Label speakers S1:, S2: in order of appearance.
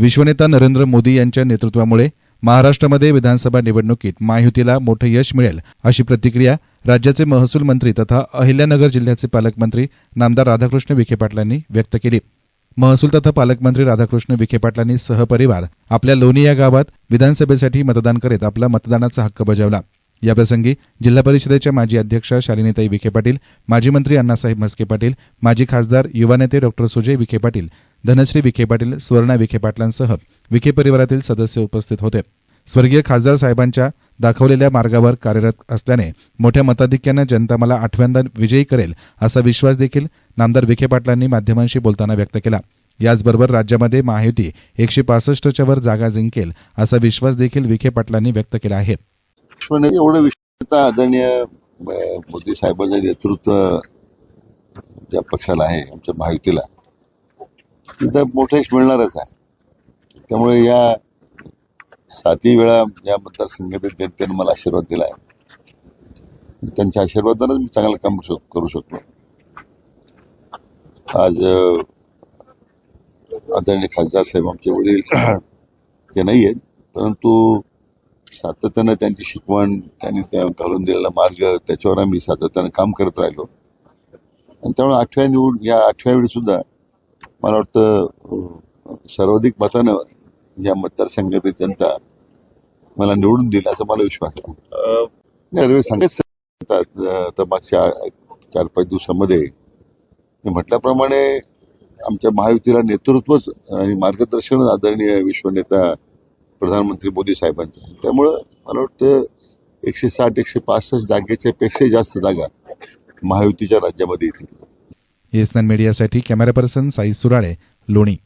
S1: विश्वनेता नरेंद्र मोदी यांच्या नेतृत्वामुळे महाराष्ट्रामध्ये विधानसभा निवडणुकीत महायुतीला मोठं यश मिळेल अशी प्रतिक्रिया राज्याचे महसूल मंत्री तथा अहिल्यानगर जिल्ह्याचे पालकमंत्री नामदार राधाकृष्ण विखे पाटलांनी व्यक्त केली. महसूल तथा पालकमंत्री राधाकृष्ण विखे पाटलांनी सहपरिवार आपल्या लोणी या गावात विधानसभेसाठी मतदान करीत आपला मतदानाचा हक्क बजावला. याप्रसंगी जिल्हा परिषदेच्या माजी अध्यक्षा शालिनीताई विखे पाटील माजी मंत्री अण्णासाहेब म्हस्के पाटील माजी खासदार युवा नेते डॉक्टर सुजय विखे पाटील धनश्री विखे पाटील सुवर्णा विखे पाटलांसह विखे परिवारातील सदस्य उपस्थित होते. स्वर्गीय खासदार साहेबांच्या दाखवलेल्या मार्गावर कार्यरत असल्याने मोठ्या मताधिक्यानं जनता मला आठव्यांदा विजयी करेल असा विश्वास देखील नामदार विखे पाटलांनी माध्यमांशी बोलताना व्यक्त केला. याचबरोबर राज्यामध्ये महायुती एकशे पासष्टच्या वर जागा जिंकेल असा विश्वास देखील विखे पाटलांनी व्यक्त केला आहे.
S2: पण एवढं विश्वता आदरणीय मोदी साहेबांचं नेतृत्व ज्या पक्षाला आहे आमच्या महायुतीला तिथं मोठं यश मिळणारच आहे. त्यामुळे या सातही वेळा या मतदारसंघातील जनतेने मला आशीर्वाद दिला आहे त्यांच्या आशीर्वादानंच मी चांगलं काम करू शकतो आज आदरणीय खासदार साहेब आमचे वडील ते नाही आहेत परंतु सातत्यानं त्यांची शिकवण त्यांनी त्या घालून दिलेला मार्ग त्याच्यावर आम्ही सातत्यानं काम करत राहिलो. आणि त्यामुळे आठव्या निवड या आठव्या वेळी सुद्धा मला वाटतं सर्वाधिक मतानं या मतदारसंघातील जनता मला निवडून दिला असा मला विश्वास आहे. नाही, रेल्वे सांगत सांगतात आता मागच्या चार पाच दिवसामध्ये मी म्हटल्याप्रमाणे आमच्या महायुतीला नेतृत्वच आणि मार्गदर्शन आदरणीय विश्वनेता प्रधानमंत्री मोदी साहेबांचं आहे त्यामुळं मला वाटतं एकशे साठ एकशे पासष्ट जागेच्या पेक्षा जास्त जागा महायुतीच्या राज्यामध्ये येतील.
S1: एसनान मीडियासाठी कॅमेरा पर्सन साई सुराळे लोणी.